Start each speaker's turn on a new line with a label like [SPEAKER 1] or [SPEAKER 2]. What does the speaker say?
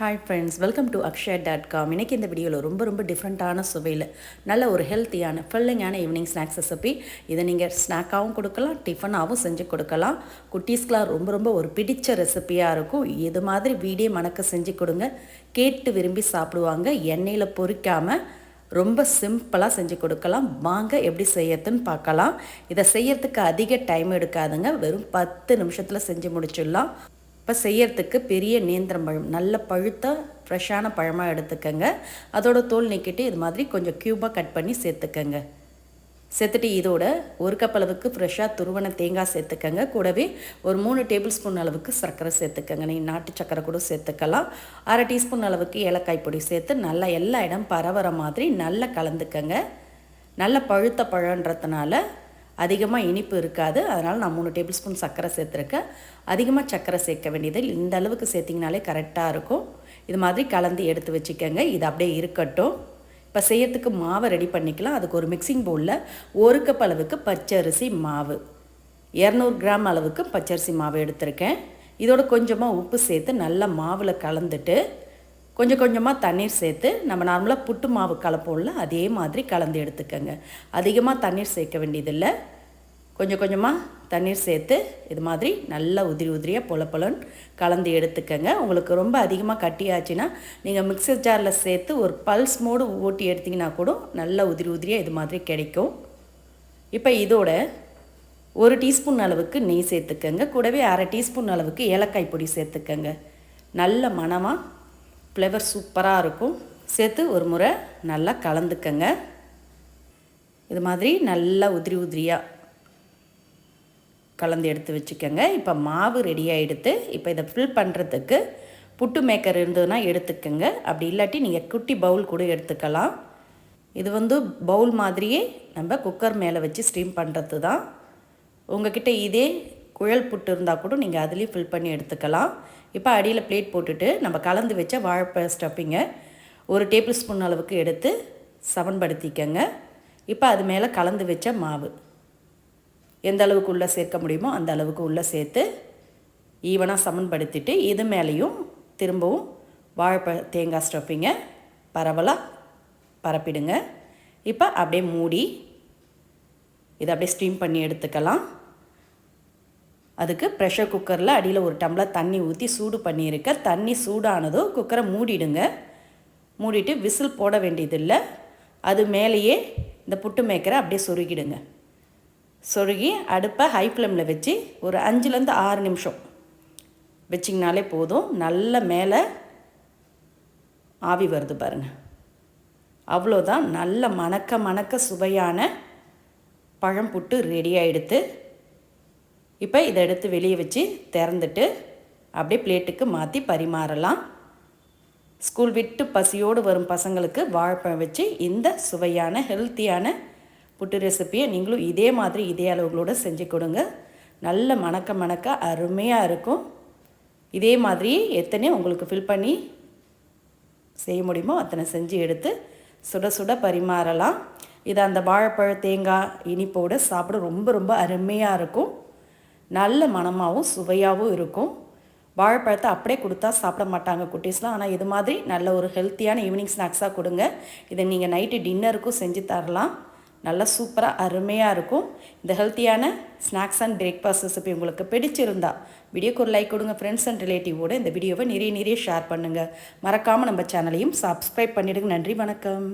[SPEAKER 1] Hi friends welcome to Akshaya dot com இன்றைக்கி இந்த வீடியோவில் ரொம்ப ரொம்ப டிஃப்ரெண்ட்டான சுவையில் நல்ல ஒரு ஹெல்த்தியான ஃபில்லிங்கான ஈவினிங் ஸ்நாக்ஸ் ரெசிபி இதை நீங்கள் ஸ்நாக்காகவும் கொடுக்கலாம் டிஃபனாகவும் செஞ்சு கொடுக்கலாம். குட்டீஸ்க்கெலாம் ரொம்ப ரொம்ப ஒரு பிடிச்ச ரெசிபியாக இருக்கும். இது மாதிரி வீடியோ மணக்க செஞ்சு கொடுங்க. கேட்டு விரும்பி சாப்பிடுவாங்க. எண்ணெயில் பொறிக்காமல் ரொம்ப சிம்பிளாக செஞ்சு கொடுக்கலாம். வாங்க எப்படி செய்யறதுன்னு பார்க்கலாம். இதை செய்யறதுக்கு அதிக டைம் எடுக்காதுங்க. வெறும் பத்து நிமிஷத்தில் செஞ்சு முடிச்சிடலாம். இப்போ செய்யறதுக்கு பெரிய நேந்திரம் பழம். நல்ல பழுத்த ஃப்ரெஷ்ஷான பழமாக எடுத்துக்கோங்க. அதோட தோல் நீக்கிட்டு இது மாதிரி கொஞ்சம் க்யூபாக கட் பண்ணி சேர்த்துக்கோங்க. சேர்த்துட்டு இதோட ஒரு கப் அளவுக்கு ஃப்ரெஷ்ஷாக துருவன தேங்காய் சேர்த்துக்கங்க. கூடவே ஒரு மூணு டேபிள் ஸ்பூன் அளவுக்கு சர்க்கரை சேர்த்துக்கங்க. நீங்கள் நாட்டு சர்க்கரை கூட சேர்த்துக்கலாம். அரை டீஸ்பூன் அளவுக்கு ஏலக்காய் பொடி சேர்த்து நல்லா எல்லா இடம் பரவுற மாதிரி நல்லா கலந்துக்கங்க. நல்ல பழுத்த பழன்றதுனால அதிகமாக இனிப்பு இருக்காது. அதனால் நான் மூணு டேபிள் ஸ்பூன் சர்க்கரை சேர்த்துருக்கேன் அதிகமாக சர்க்கரை சேர்க்க வேண்டியது இந்த அளவுக்கு சேர்த்திங்கனாலே கரெக்டாக இருக்கும். இது மாதிரி கலந்து எடுத்து வச்சுக்கோங்க. இது அப்படியே இருக்கட்டும். இப்போ செய்யறதுக்கு மாவை ரெடி பண்ணிக்கலாம். அதுக்கு ஒரு மிக்சிங் பவுலில் ஒரு கப் அளவுக்கு பச்சரிசி மாவு. இரநூறு கிராம் அளவுக்கு பச்சரிசி மாவு எடுத்திருக்கேன். இதோட கொஞ்சமாக உப்பு சேர்த்து நல்லா மாவில் கலந்துட்டு கொஞ்சம் கொஞ்சமாக தண்ணீர் சேர்த்து நம்ம நார்மலாக புட்டு மாவு கலப்போம்ல அதே மாதிரி கலந்து எடுத்துக்கோங்க. அதிகமாக தண்ணீர் சேர்க்க வேண்டியதில்லை. கொஞ்சம் கொஞ்சமாக தண்ணீர் சேர்த்து இது மாதிரி நல்லா உதிரி உதிரியாக பொல பொலன்னு கலந்து எடுத்துக்கோங்க. உங்களுக்கு ரொம்ப அதிகமாக கட்டியாச்சுன்னா நீங்கள் மிக்சர் ஜாரில் சேர்த்து ஒரு பல்ஸ் மோடு ஓட்டி எடுத்திங்கன்னா கூட நல்லா உதிரி உதிரியாக இது மாதிரி கிடைக்கும். இப்போ இதோட ஒரு டீஸ்பூன் அளவுக்கு நெய் சேர்த்துக்கோங்க. கூடவே அரை டீஸ்பூன் அளவுக்கு ஏலக்காய் பொடி சேர்த்துக்கோங்க. நல்ல மணமாக ஃப்ளேவர் சூப்பராக இருக்கும். சேர்த்து ஒரு முறை நல்லா கலந்துக்கங்க. இது மாதிரி நல்லா உதிரி உதிரியாக கலந்து எடுத்து வச்சுக்கோங்க. இப்போ மாவு ரெடியாக எடுத்து இப்போ இதை ஃபில் பண்ணுறதுக்கு புட்டு மேக்கர் இருந்ததுன்னா எடுத்துக்கோங்க. அப்படி இல்லாட்டி நீங்கள் குட்டி பவுல் கூட எடுத்துக்கலாம். இது வந்து பவுல் மாதிரியே நம்ம குக்கர் மேலே வச்சு ஸ்டீம் பண்ணுறது தான் உங்ககிட்ட இதே குழல் புட்டு இருந்தால் கூட நீங்கள் அதுலேயும் ஃபில் பண்ணி எடுத்துக்கலாம். இப்போ அடியில் பிளேட் போட்டுட்டு நம்ம கலந்து வச்ச வாழைப்பழ ஸ்டப்பிங்க ஒரு டேபிள் ஸ்பூன் அளவுக்கு எடுத்து சமன்படுத்திக்கங்க. இப்போ அது மேலே கலந்து வச்ச மாவு. எந்த அளவுக்கு உள்ளே சேர்க்க முடியுமோ அந்த அளவுக்கு உள்ளே சேர்த்து ஈவனாக சமன்படுத்திட்டு இது மேலேயும் திரும்பவும் வாழைப்பழ தேங்காய் ஸ்டப்பிங்க பரவலாக பரப்பிடுங்க. இப்போ அப்படியே மூடி இதை அப்படியே ஸ்டீம் பண்ணி எடுத்துக்கலாம். அதுக்கு ப்ரெஷர் குக்கரில் அடியில் ஒரு டம்ளர் தண்ணி ஊற்றி சூடு பண்ணியிருக்க. தண்ணி சூடானதோ குக்கரை மூடிடுங்க. மூடிட்டு விசில் போட வேண்டியதில்லை. அது மேலேயே இந்த புட்டு மேக்கரை அப்படியே சொருகிடுங்க. சொருகி அடுப்பை ஹை ஃப்ளேமில் வச்சு ஒரு அஞ்சுலேருந்து ஆறு நிமிஷம் வச்சிங்கனாலே போதும். நல்ல மேலே ஆவி வருது பாருங்கள் அவ்வளோதான். நல்ல மணக்க மணக்க சுவையான பழம் புட்டு ரெடி ஆகிடுத்து இப்போ இதை எடுத்து வெளியே வச்சு திறந்துட்டு அப்படியே பிளேட்டுக்கு மாற்றி பரிமாறலாம். ஸ்கூல் விட்டு பசியோடு வரும் பசங்களுக்கு வாழைப்பழம் வச்சு இந்த சுவையான ஹெல்த்தியான புட்டு ரெசிப்பியை நீங்களும் இதே மாதிரி இதே அளவுகளோடு செஞ்சு கொடுங்க. நல்ல மணக்க மணக்க அருமையாக இருக்கும். இதே மாதிரி எத்தனை உங்களுக்கு ஃபில் பண்ணி செய்ய முடியுமோ அத்தனை செஞ்சு எடுத்து சுட சுட பரிமாறலாம். இது அந்த வாழைப்பழ தேங்காய் இனிப்போடு சாப்பிட ரொம்ப ரொம்ப அருமையாக இருக்கும். நல்ல மனமாகவும் சுவையாகவும் இருக்கும். வாழைப்பழத்தை அப்படியே கொடுத்தா சாப்பிட மாட்டாங்க குட்டீஸ்லாம். ஆனால் இது மாதிரி நல்ல ஒரு ஹெல்த்தியான ஈவினிங் ஸ்நாக்ஸாக கொடுங்க. இதை நீங்கள் நைட்டு டின்னருக்கும் செஞ்சு தரலாம். நல்லா சூப்பராக அருமையாக இருக்கும். இந்த ஹெல்த்தியான ஸ்நாக்ஸ் அண்ட் பிரேக்ஃபாஸ்ட் ரெசிபி உங்களுக்கு பிடிச்சிருந்தா வீடியோக்கு ஒரு லைக் கொடுங்க ஃப்ரெண்ட்ஸ் அண்ட் ரிலேட்டிவோட இந்த வீடியோவை நிறைய நிறைய ஷேர் பண்ணுங்கள் மறக்காமல் நம்ம சேனலையும் சப்ஸ்கிரைப் பண்ணிவிடுங்க நன்றி வணக்கம்.